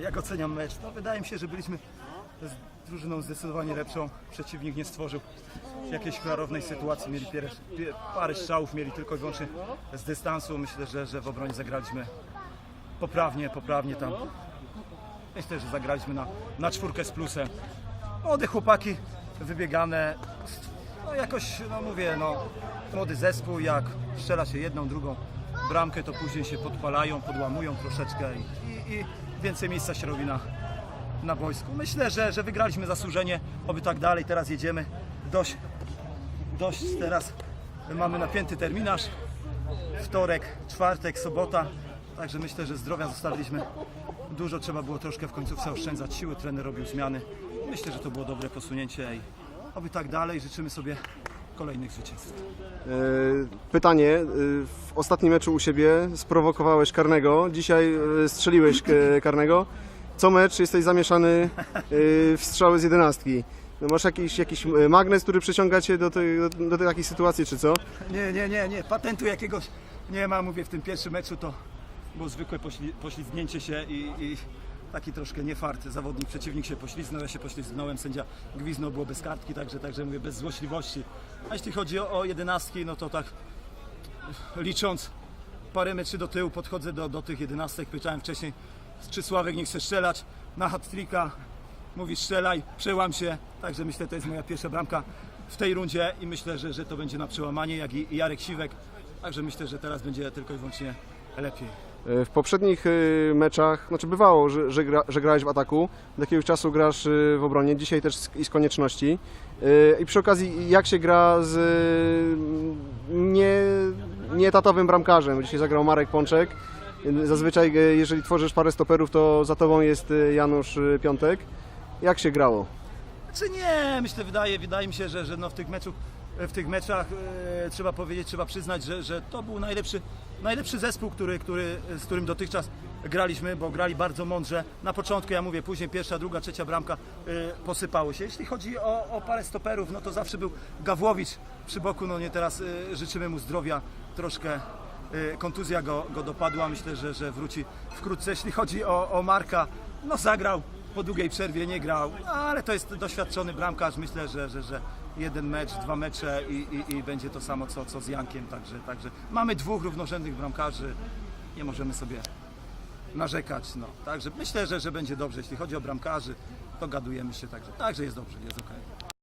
Jak oceniam mecz? No, wydaje mi się, że byliśmy z drużyną zdecydowanie lepszą. Przeciwnik nie stworzył jakiejś klarownej sytuacji. Mieli pierę, pie, parę strzałów, mieli tylko i wyłącznie z dystansu. Myślę, że, że w obronie zagraliśmy poprawnie, poprawnie tam. Myślę, że zagraliśmy na, na czwórkę z plusem. Młode chłopaki, wybiegane. No jakoś, no mówię, no młody zespół, jak strzela się jedną, drugą bramkę, to później się podpalają, podłamują troszeczkę i, i, i więcej miejsca się robi na, na boisku. Myślę, że, że wygraliśmy zasłużenie, oby tak dalej, teraz jedziemy. Dość, dość teraz mamy napięty terminarz. Wtorek, czwartek, sobota. Także myślę, że zdrowia zostawiliśmy dużo. Trzeba było troszkę w końcówce oszczędzać siły. Trener robił zmiany. Myślę, że to było dobre posunięcie i oby tak dalej. Życzymy sobie kolejnych zwycięstw. E, Pytanie. e, W ostatnim meczu u siebie sprowokowałeś karnego, dzisiaj e, strzeliłeś karnego. Co mecz jesteś zamieszany w strzały z jedenastki. No masz jakiś, jakiś magnes, który przyciąga cię do, tej, do, do takiej sytuacji, czy co? Nie, nie, nie, nie. Patentu jakiegoś nie ma. Mówię, w tym pierwszym meczu to było zwykłe pośli, poślizgnięcie się i, i taki troszkę niefart. Zawodnik, przeciwnik się poślizgnął, ja się poślizgnąłem, sędzia gwiznął, było bez kartki, także, także mówię, bez złośliwości. A jeśli chodzi o, o jedenastki, no to tak licząc parę meczy do tyłu podchodzę do, do tych jedenastek. Pytałem wcześniej, czy Sławek nie chce strzelać na hat-tricka. Mówi strzelaj, przełam się. Także myślę, to jest moja pierwsza bramka w tej rundzie i myślę, że, że to będzie na przełamanie, jak i i Jarek Siwek. Także myślę, że teraz będzie tylko i wyłącznie lepiej. E, W poprzednich e, meczach, znaczy bywało, że, że, gra, że grałeś w ataku, od jakiegoś czasu grasz e, w obronie, dzisiaj też z, i z konieczności. I przy okazji, jak się gra z nie, nieetatowym bramkarzem? Dzisiaj zagrał Marek Pączek. Zazwyczaj, jeżeli tworzysz parę stoperów, to za tobą jest Janusz Piątek. Jak się grało? Czy nie? Myślę, wydaje, wydaje mi się, że, że no w tych meczu, w tych meczach e, trzeba powiedzieć, trzeba przyznać, że, że to był najlepszy, najlepszy zespół, który, który, z którym dotychczas graliśmy, bo grali bardzo mądrze. Na początku, ja mówię, później pierwsza, druga, trzecia bramka e, posypało się. Jeśli chodzi o, o parę stoperów, no to zawsze był Gawłowicz przy boku, no nie teraz e, życzymy mu zdrowia, troszkę e, kontuzja go, go dopadła, myślę, że, że wróci wkrótce. Jeśli chodzi o, o Marka, no zagrał po długiej przerwie, nie grał, ale to jest doświadczony bramkarz, myślę, że, że, że jeden mecz, dwa mecze i, i, i będzie to samo co, co z Jankiem, także, także mamy dwóch równorzędnych bramkarzy, nie możemy sobie narzekać, no. Także myślę, że, że będzie dobrze, jeśli chodzi o bramkarzy, to gadujemy się, także, także jest dobrze, jest okej.